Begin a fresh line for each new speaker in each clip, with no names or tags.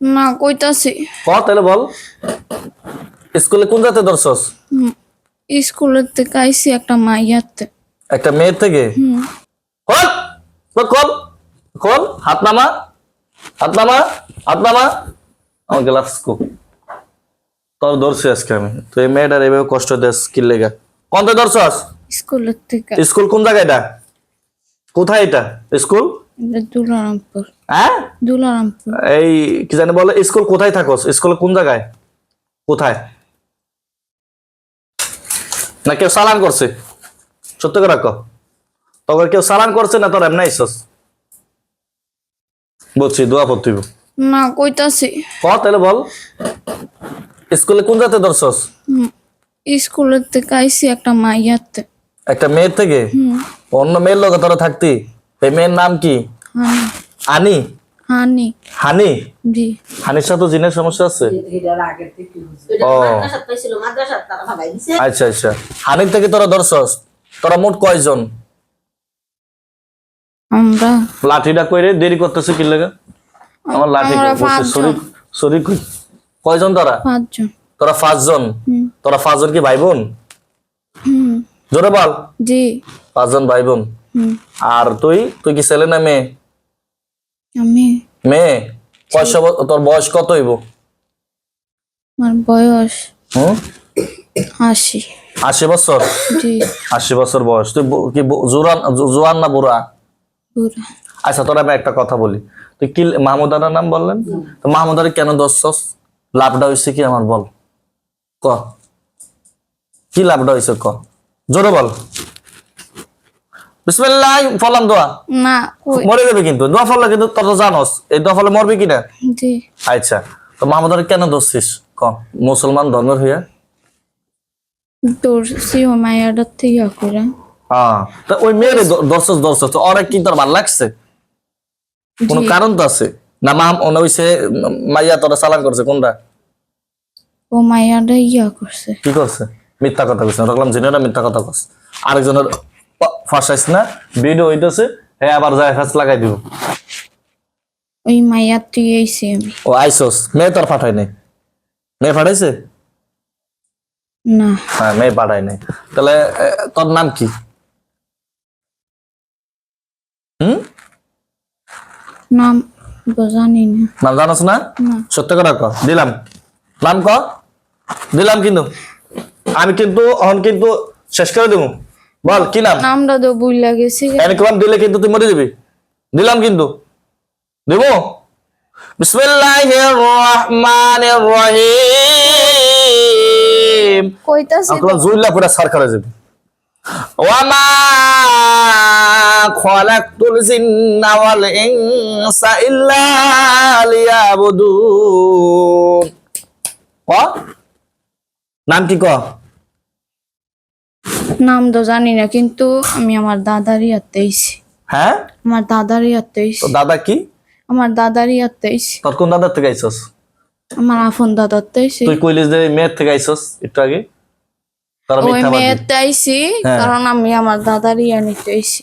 না কইতাছি।
ক তাহলে বল। স্কুলে কোন জাতে দর্শস
হুম, স্কুলের থেকে আইসি একটা মাইয়াতে
একটা মেয়ের থেকে? কল কল কল হাত নামা হাত নামা হাত নামা। আমার গ্লাস কো। তোর ধরছি আজকে আমি। তো এই মেয়েটার এভাবে কষ্ট দেস কি লেগা। কোনটা ধরছস?
স্কুলের থেকে।
স্কুল কোন জায়গায় এটা? কোথায় এটা? স্কুল?
দুলারামপুর।
হ্যাঁ?
দুলারামপুর।
এই কি জানি বলে স্কুল কোথায় থাকোস? স্কুল কোন জায়গায়? কোথায়? না কেউ সালান করছে। সত্য করে রাখো তখন কেউ সালান করছে না তোর এমনি আইসস? বলছি দোয়া পড়তিব
না কইতাছি।
ক তাহলে বল। স্কুলে কোন জাতে
হুম, স্কুলের থেকে আইসি একটা মাইয়াতে
একটা মেয়ের থেকে? অন্য মেয়ের লোক তোরা থাকতি? মেয়ের নাম কি?
হানি
আনি
হানি
হানি
জি।
হানির সাথে জিনের সমস্যা আছে? ও। আচ্ছা আচ্ছা। হানির থেকে তোরা দর্শস তোরা মোট কয়জন?
আমরা?
লাঠিটা কইরে দেরি করতেছে কি লাগে? আমার লাঠি। শরীর শরীর কই? কয়জন তোরা?
পাঁচজন।
তোরা পাঁচজন? তোরা পাঁচজন কি ভাই বোন?
হুম।
জোরে বল।
জি।
পাঁচজন ভাই বোন। আর তুই? তুই কি ছেলে না মেয়ে?
আমি।
মেয়ে? কয়শো তোর বয়স কত হইব?
আমার বয়স
হুম?
আশি।
আশি বছর? আশি বছর বয়স। তুই কি জোরান জোয়ান না বুড়া? আচ্ছা তোরা আমি একটা কথা বলি। তুই কি মাহমুদানার নাম বললেন? তো মাহমুদ আলী কেন দর্শস লাভটা হয়েছে কি আমার বল। ক। কি লাভটা হয়েছে ক? জোরে বল। বিসমিল্লাহ ফলাম দোয়া।
না
মরে যাবে কিন্তু। দোয়া ফললে কিন্তু তোর তো জানোস এই দোয়া ফলে মরবি কিনা?
জি।
আচ্ছা তো কেন দোষছিস ক মুসলমান ধর্মের হইয়া?
তোর সিও মায়াটার থেকে করে
হ্যাঁ তা ওই মেয়েরে দর্শস দর্শস অনেক কি তোর ভালো লাগছে? কোনো কারণ তো আছে? না মা ওনা হইছে মাইয়া তোরা চালান করছে কোনটা?
ও মায়াটা ইয়া করছে।
কি করছে? মিথ্যা কথা কইছে জেনেরা মিথ্যা কথা কস আরেকজনের ফাঁসাইস না ভিডিও হইতেছে হ্যাঁ আবার যায় ফ্যাস লাগাই দিব।
ওই থেকে আইসি আমি।
ও আইসোস মেয়ে তোর নাই। মেয়ে
না।
হ্যাঁ মেয়ে নাই। তাহলে তোর নাম কি? হুম?
নাম জানি না।
নাম জানোস না? সত্য কথা ক দিলাম। নাম ক? দিলাম কিন্তু। আমি কিন্তু এখন কিন্তু শেষ করে দেবো। বল কি নাম?
নামটা তো বুঝ লাগেছে
এনে কলাম দিলে কিন্তু তুই মরে যাবি। দিলাম কিন্তু। দেব? বিসমিল্লাহির রহমানির রহিম।
কইতাছি
আকলা জুইলা পুরা সার করে যাবে। ওয়ামা খলাকতুল জিন্না ওয়াল ইনসা ইল্লা লিয়াবুদুন। ক? নাম কি ক?
নাম তো জানি না কিন্তু আমি আমার দাদারই হাতে আইছি
হ্যাঁ?
আমার দাদারই হাতে আইছি
তো দাদা কি?
আমার দাদারই হাতে আইছি
তোর কোন দাদার থেকে আইসস
আমার দাদার তো আইছি।
তুই কইলিস যে মেয়ের থেকে আইসস একটু আগে? তারা
ওই। মেয়েতে আইছি
হ্যাঁ।
কারণ আমি আমার দাদারই আনিতে আইছি।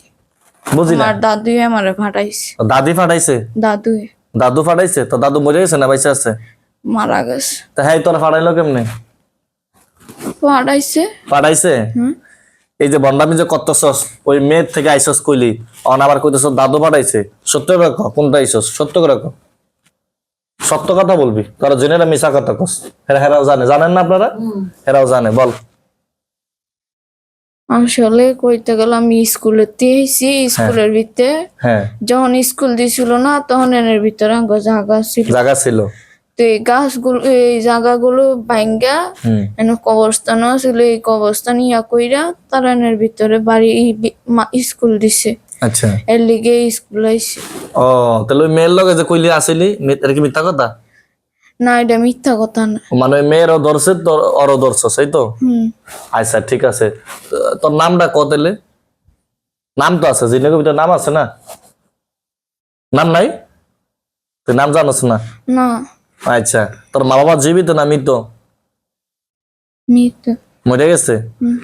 বুঝি না?
আমার দাদুই আমারে ফাটাইছে।
তো দাদি ফাটাইছে?
দাদুই।
দাদু ফাটাইছে? তো দাদু মরে গেছে না বাইসে আছে?
মারা গেছে।
তা হ্যাঁ তোরা ফাটাইলো কেমনে?
ফাটাইছে।
ফাটাইছে?
হুম।
এই যে বন্ডামি যে করতেছস ওই মেয়ের থেকে আইসস কইলি অন আবার কইতেছ দাদু পাঠাইছে। সত্য করে কোনটা আইসস? সত্য করে। সত্য কথা বলবি কারণ জেনেরা মিশা কথা কস। হেরা হেরাও জানে। জানেন না আপনারা? হেরাও জানে বল।
আসলে কইতে গেলে আমি স্কুলের দিয়ে স্কুলের ভিতরে
হ্যাঁ।
যখন স্কুল দিছিল না তখন এর ভিতরে জায়গা ছিল।
জায়গা ছিল।
তো এই গাছগুলো এই জায়গাগুলো ভাঙ্গা এনে কবরস্থান ছিল এই কবরস্থান ইয়া কইরা তারা এর ভিতরে বাড়ি স্কুল দিছে।
আচ্ছা।
এর লিগে স্কুল আইছে।
ও তাহলে ওই মেয়ের লগে যে কইলি আসিলি মে- এটা কি মিথ্যা কথা?
না এটা মিথ্যা কথা না।
মানে মেয়েরও ধরছে তোর অরও ধরছ সেই তো? আচ্ছা ঠিক আছে। তোর নামটা কতেলে নাম তো আছে জিনের ভিতরে নাম আছে না? নাম নাই? তুই নাম জানোস না?
না।
আচ্ছা তোর মা বাবা জীবিত না মৃত?
মিথ্যা
মরে গেছে।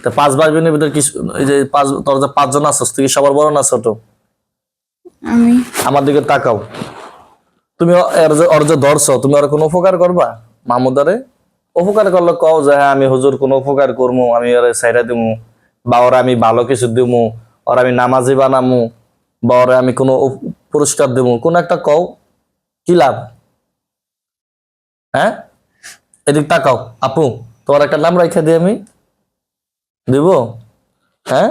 তা পাঁচ ভাই বোনের ভিতরে কি এই যে পাঁচ তোর যে পাঁচজন আছস তুই সবার বড় না ছোট?
আমি।
আমার দিকে তাকাও। তুমি এর যে ওর যে ধরছ তুমি আর কোনো উপকার করবা? মাহমুদারে উপকার করলে কও যে হ্যাঁ আমি হুজুর কোনো উপকার করব আমি ওরে সাইরা দিমু বা ওরা আমি ভালো কিছু দিমু ওর আমি নামাজি বানামু বা ওরে আমি কোনো পুরস্কার দেবো কোন একটা কও কি লাভ? হ্যাঁ? এদিক তাকাও আপু তোমার একটা নাম রাখা দিই আমি দিব হ্যাঁ?